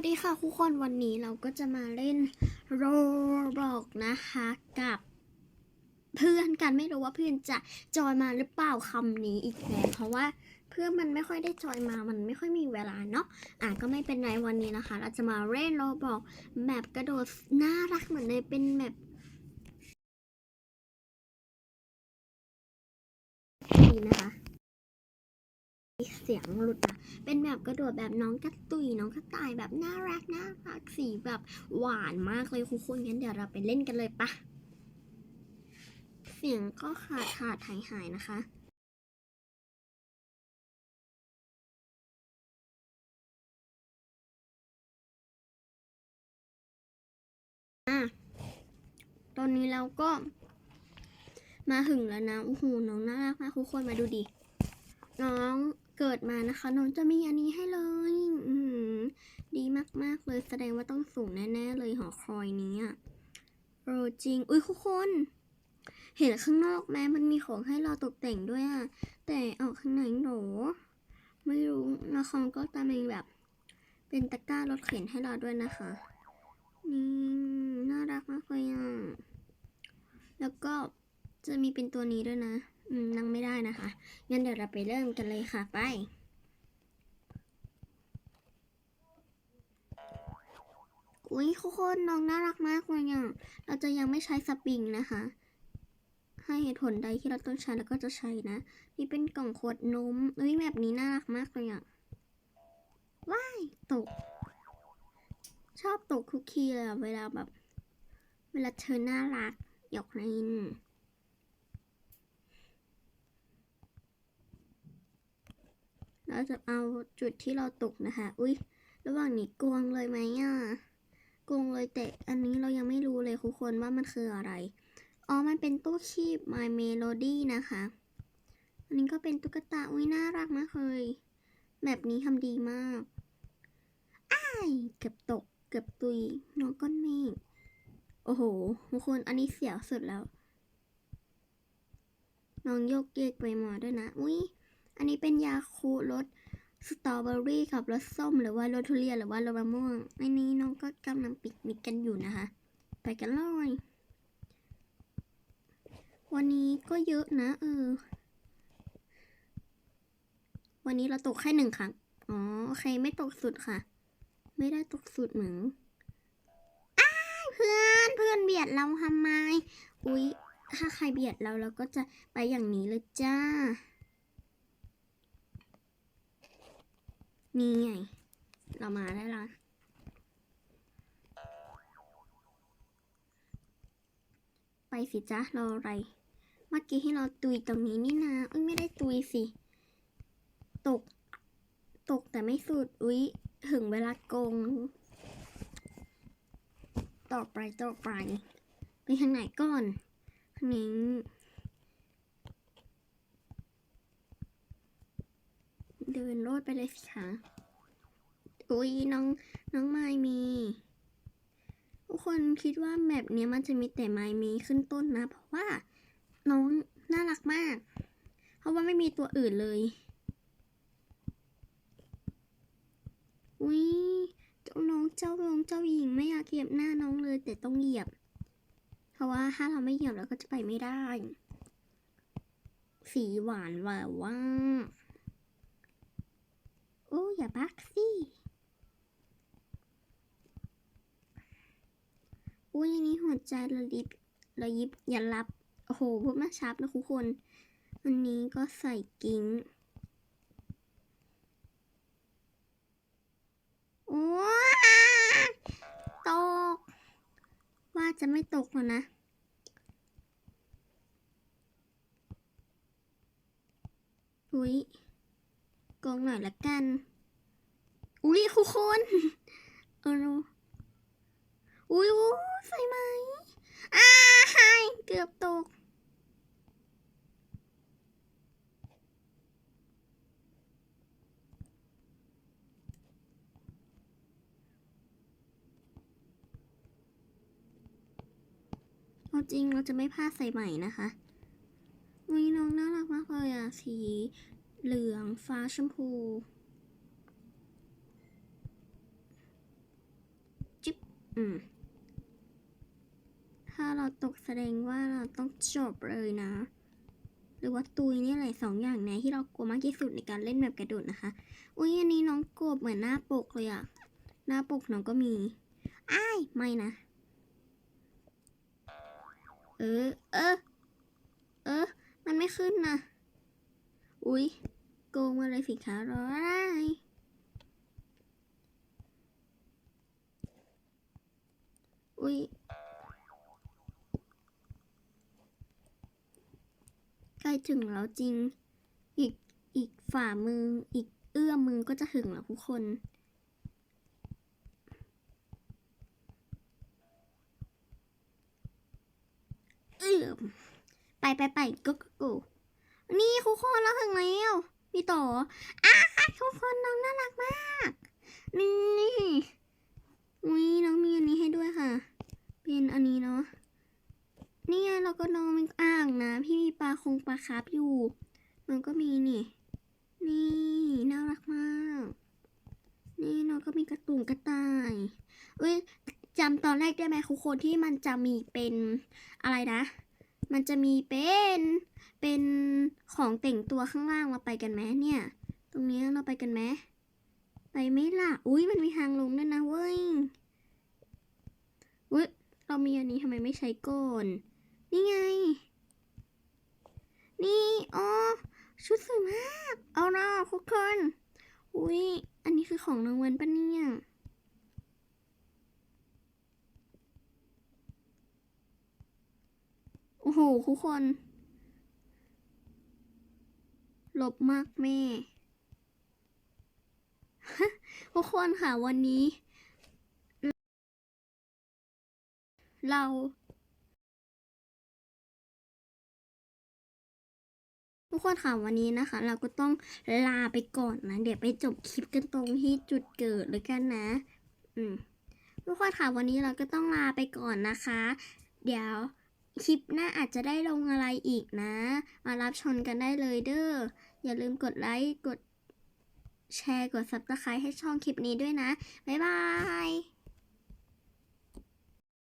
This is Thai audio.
วัสดีค่ะทุกคนวันนี้เราก็จะมาเล่นโรบอกนะคะกับ เพื่อนกันไม่รู้ว่าเพื่อนจะจอยมาหรือเปล่าคำนี้อีกแล้วเพราะว่าเพื่อนมันไม่ค่อยได้จอยมามันไม่ค่อยมีเวลาเนาะอะก็ไม่เป็นไรวันนี้นะคะ เราจะมาเล่นโรบอกแบบกระโดดน่ารักเหมือนเลยเป็นแบบนี่นะคะ เสียงหลุดอะเป็นแบบกระโดดแบบน้องกระตุยน้องกระต่ายแบบน่ารักน่ารักสีแบบหวานมากเลยคุณคุณงั้นเดี๋ยวเราไปเล่นกันเลยปะเสียงก็ขาดขาดหายหายนะคะอะตอนนี้เราก็มาถึงแล้วนะโอ้โหน้องน่ารักมากทุกคนมาดูดิ น้อง เกิดมานะคะ น้องจะมีอันนี้ให้เลย อือหือดีมาก ๆ เลยแสดงว่าต้องสูงแน่ ๆ เลยหอคอยนี้อะโรจริง อุ้ยทุกคน เห็นข้างนอกแม้มันมีของให้เราตกแต่งด้วยอะแต่ออกข้างในหรอไม่รู้ล้วเขาก็จะมีแบบ เป็นตะกร้ารถเข็นให้เราด้วยนะคะ นี่น่ารักมากเลยอะ แล้วก็จะมีเป็นตัวนี้ด้วยนะ นั่งไม่ได้นะคะ งั้นเดี๋ยวเราไปเริ่มกันเลยค่ะไป อุ้ยทุกคนน้องน่ารักมากเลยอะเราจะยังไม่ใช้สปริงนะคะให้เหตุผลใดที่เราต้องใช้แล้วก็จะใช้นะ นี่เป็นกล่องขวดนมอุ้ยแบบนี้น่ารักมากเลยอะว้ายตก ชอบตกคุกคีเลยอเวลาแบบ เวลาเธอน่ารักหยอกลิน เราจะเอาจุดที่เราตกนะคะ อุ้ยระหว่างนี้กวงเลยไหมอะกวงเลยแต่อันนี้เรายังไม่รู้เลยทุกคนว่ามันคืออะไร อ๋อ มันเป็นตู้คีบ My Melody นะคะ อันนี้ก็เป็นตุ๊กตา อุ้ยน่ารักมากเลย แบบนี้ทำดีมากอ้ายเกือบตก เกือบตุย น้องก้อนเมฆโอ้โห ทุกคน อันนี้เสียวสุดแล้ว น้องโยกเยกไปมาด้วยนะ อุ้ย อันนี้เป็นยาคูรสสตรอเบอรี่กับรสส้ม หรือว่ารสทุเรียนหรือว่ารสมะม่วงอันนี้น้องก็กำลังปิกนิกกันอยู่นะคะ ไปกันเลยวันนี้ก็เยอะนะ เออ วันนี้เราตกแค่หนึ่งครั้ง อ๋อ โอเค ไม่ตกสุดค่ะ ไม่ได้ตกสุดเหมือนอ้าเพื่อนเพื่อนเบียดเราทำไม อุ๊ย ถ้าใครเบียดเราเราก็จะไปอย่างนี้เลยจ้า นี่ไง เรามาได้แล้วไปสิจ้ารออะไร เมื่อกี้ให้เราตุยตรงนี้นี่นะอุ้ยไม่ได้ตุยสิ ตก ตกแต่ไม่สุด อุ๊ยถึงเวลาโกง ต่อไปต่อไป ไปทางไหนก่อนทางนี้ เดินโลดไปเลยสิคะอุ้ยน้องน้องไมมีทุกคนคิดว่าแบบเนี้ยมันจะมีแต่ไมมีขึ้นต้นนะ เพราะว่าน้องน่ารักมาก เพราะว่าไม่มีตัวอื่นเลยอุ้ยเจ้าน้องเจ้าลงเจ้าหญิงไม่อยากเหยียบหน้าน้องเลย แต่ต้องเหยียบ เพราะว่าถ้าเราไม่เหยียบเราก็จะไปไม่ได้ สีหวานแหววว่าโอ้อย่าบักสิอุ้ยอันนี้หัวใจระยิบระยิบอย่ารับ โอ้โหพูดมาชับนะทุกคนอันนี้ก็ใส่กิ้งโอ้ยตก ว่าจะไม่ตกแล้วนะอุ๊ย กองหน่อยละกัน อุ๊ยทุกคนเออรู้อุ๊ยอุ๊ยใส่ไหมอ้ายเกือบตก เอาจริงเราจะไม่พลาดใส่ใหม่นะคะอุ้ยน้องน่ารักมากเลยอะสี เหลืองฟ้าชมพู จิ๊บ อืม ถ้าเราตกแสดงว่าเราต้องจบเลยนะ หรือว่าตุยนี่แหละสองอย่างนี้ยที่เรากลัวมากที่สุดในการเล่นแบบกระโดดนะคะ อุ้ยอันนี้น้องกบเหมือนหน้าปกเลยอะหน้าปกน้องก็มี อ้าย ไม่นะ เออ เออ เออ มันไม่ขึ้นนะ อุ้ยโกงมาเลยสิคะรออะไรอุ้ยใกล้ถึงแล้วจริง อีก อีกฝ่ามือ อีกเอื้อมมือก็จะถึงแล้วทุกคน เอื้อมไปไปไปก็ก็ก็ นี่ทุกคนเราถึงแล้วมีต่ออ้าทุกคนน้องน่ารักมาก นี่อุ้ยน้องมีอันนี้ให้ด้วยค่ะ เป็นอันนี้เนาะนี่เราก็น้องมีอ่างนะ พี่มีปลาคงปลาคาร์ฟอยู่น้องก็มีนี่ นี่น่ารักมาก นี่น้องก็มีกระตุ่งกระต่ายเอ้ยจำตอนแรกได้ไหมทุกคนที่มันจะมีเป็นอะไรนะ มันจะมีเป็นเป็น ของแต่งตัวข้างล่างเราไปกันไหมเนี่ย ตรงนี้เราไปกันไหมไปไหม่ล่ะ อุ้ยมันมีทางลงด้วยนะเว้ยอุ้ยเรามีอันนี้ทำไมไม่ใช้ก่อนนี่ไง นี่อ๋อชุดสวยมาก เอาเนาะทุกคน อุ้ยอันนี้คือของรางวัลปะเนี่ยโอ้โหทุกคน ลบมากแม่ทุกคนค่ะวันนี้ เราทุกคนค่ะวันนี้นะคะ เราก็ต้องลาไปก่อนนะ เดี๋ยวไปจบคลิปกันตรงที่จุดเกิดเลยกันนะ อืมทุกคนค่ะวันนี้เราก็ต้องลาไปก่อนนะคะ เดี๋ยวคลิปหน้าอาจจะได้ลงอะไรอีกนะ มารับชมกันได้เลยเด้อ อย่าลืมกดไลค์ กดแชร์ กด subscribe ให้ช่องคลิปนี้ด้วยนะ บ๊ายบาย